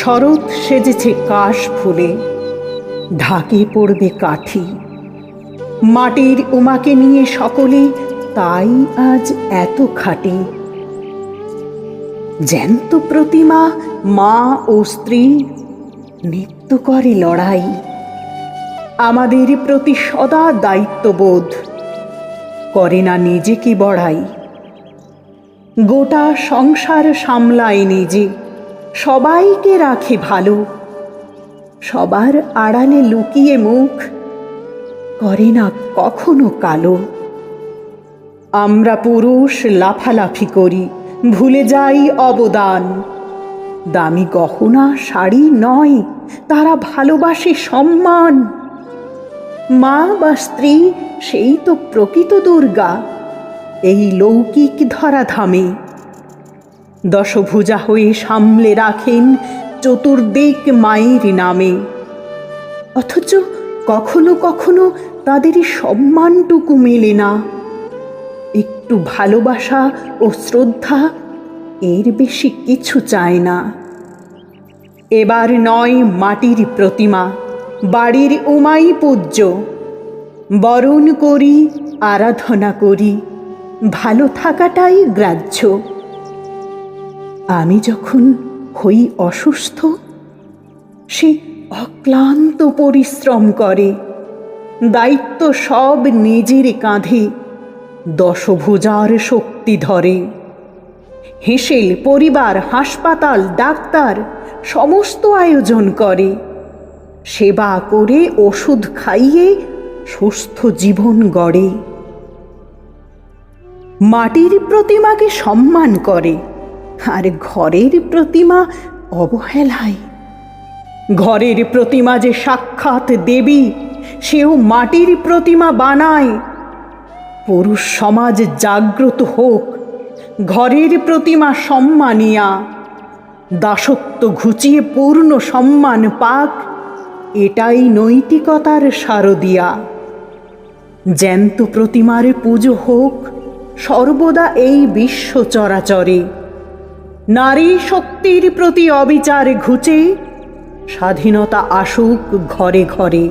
শরৎ সেজেছে কাশ ফুলে, ঢাকে পড়বে কাঠি। মাটির উমাকে নিয়ে সকলে তাই আজ এত খাটে। জ্যান্ত প্রতিমা মা ও স্ত্রী নিত্য করে লড়াই। আমাদের প্রতি সদা দায়িত্ববোধ, করে না নিজেকে বড়াই। গোটা সংসার সামলায় নিজে। সবাইকে রাখে ভালো। সবার আড়ালে লুকিয়ে মুখ করে না কখনো কালো। আমরা পুরুষ লাফালাফি করি, ভুলে যাই অবদান। দামি গহনা, শাড়ি নয়, তারা ভালোবাসে সম্মান। মা বা স্ত্রী, সেই তো প্রকৃত দুর্গা, এই লৌকিক ধরাধামে। দশভুজা হয়ে সামলে রাখেন চতুর্দিক মায়ের নামে। অথচ কখনো কখনো তাদের সম্মানটুকু মেলে না। একটু ভালোবাসা ও শ্রদ্ধা এর বেশি কিছু চায় না। এবার নয় মাটির প্রতিমা, বাড়ির উমাই পূজ্য। বরণ করি, আরাধনা করি, ভালো থাকাটাই গ্রাহ্য। আমি যখন হই অসুস্থ, সে অক্লান্ত পরিশ্রম করে। দায়িত্ব সব নিজের কাঁধে, দশভুজার শক্তি ধরে। হেসেল, পরিবার, হাসপাতাল, ডাক্তার, সমস্ত আয়োজন করে। সেবা করে ওষুধ খাইয়ে সুস্থ জীবন গড়ে। মাটির প্রতিমাকে সম্মান করে। আর ঘরের প্রতিমা অবহেলায়। ঘরের প্রতিমা যে সাক্ষাৎ দেবী, সেও মাটির প্রতিমা বানায়। পুরুষ সমাজ জাগ্রত হোক, ঘরের প্রতিমা সম্মানিয়া। দাসত্ব ঘুচিয়ে পূর্ণ সম্মান পাক, এটাই নৈতিকতার শারদিয়া। জ্যান্ত প্রতিমার পুজো হোক, সর্বদা এই বিশ্ব চরাচরে। নারী শক্তির প্রতি অবিচার ঘুচে স্বাধীনতা আসুক ঘরে ঘরে।